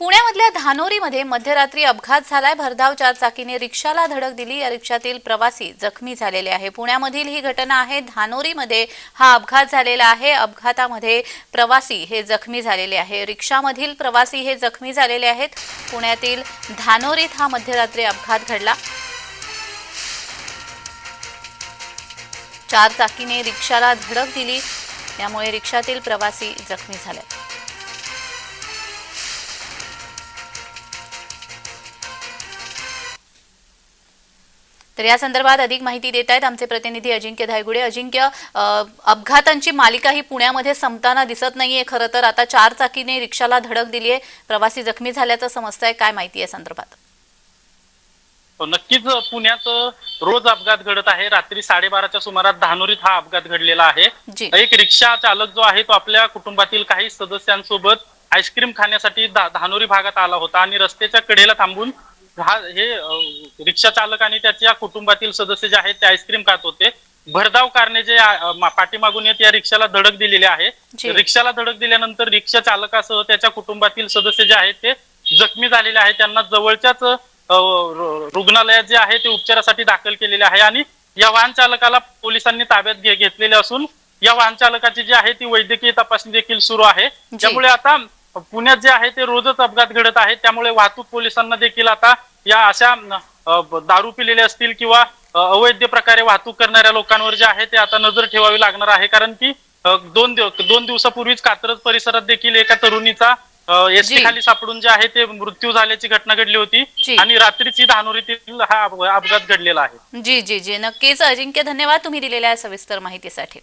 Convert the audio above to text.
पुण्यामधल्या धानोरीमध्ये मध्यरात्री अपघात झालाय. भरधाव चार चाकीने रिक्षाला धडक दिली. या रिक्षातील प्रवासी जखमी झालेले आहे. पुण्यामधील ही घटना आहे. धानोरीमध्ये हा अपघात झालेला आहे. अपघातामध्ये प्रवासी हे जखमी झालेले आहे. रिक्षामधील प्रवासी हे जखमी झालेले आहेत. पुण्यातील धानोरीत हा मध्यरात्री अपघात घडला. चार चाकीने रिक्षाला धडक दिली. त्यामुळे रिक्षातील प्रवासी जखमी झाले. तर या संदर्भात अधिक माहिती देत आहेत आमचे प्रतिनिधी अजिंक्य धायगुडे. अजिंक्य अपघातांची मालिका ही पुण्यामध्ये संपताना दिसत नाहीये खरं तर. आता चार चाकीने रिक्षाला धडक दिली आहे प्रवासी जखमी झाल्याचं समजतंय. काय माहिती आहे संदर्भात? हो, नक्कीच पुण्यात रोज अपघात घडत आहे. रात्री साडेबाराच्या सुमारास धानोरीत हा अपघात घडलेला आहे. एक रिक्षा चालक जो आहे तो आपल्या कुटुंबातील काही सदस्यांसोबत आईस्क्रीम खाण्यासाठी धानोरी भागात आला होता आणि रस्त्याच्या कडेला थांबून हा हे रिक्षा चालक आणि त्याच्या कुटुंबातील सदस्य जे आहेत ते आईस्क्रीम खात होते. भरधाव कारणे जे पाठीमागून येत या रिक्षाला धडक दिलेली आहे. रिक्षाला धडक दिल्यानंतर रिक्षा चालकासह त्याच्या कुटुंबातील सदस्य जे आहेत ते जखमी झालेले आहेत. त्यांना जवळच्याच रुग्णालयात जे आहे ते उपचारासाठी दाखल केलेले आहे आणि या वाहन चालकाला पोलिसांनी ताब्यात घे- घेतलेले असून या वाहन चालकाची जी आहे ती वैद्यकीय तपासणी देखील सुरू आहे. त्यामुळे आता पुण्यात जे आहे ते रोजच अपघात घडत आहेत त्यामुळे वाहतूक पोलिसांना देखील आता या अशा दारू पिलेले असतील किंवा अवैध प्रकारे वाहतूक करणाऱ्या लोकांवर जे आहे ते आता नजर ठेवावी लागणार आहे. कारण की दोन दोन दिवसापूर्वीच कात्रज परिसरात देखील एका तरुणीचा एसटी. खाली सापडून जे आहे ते मृत्यू झाल्याची घटना घडली होती. आणि रात्रीची धानोरीतील हा अप- अपघात घडलेला आहे. जी जी जी. नक्कीच अजिंक्य धन्यवाद तुम्ही दिलेल्या सविस्तर माहितीसाठी.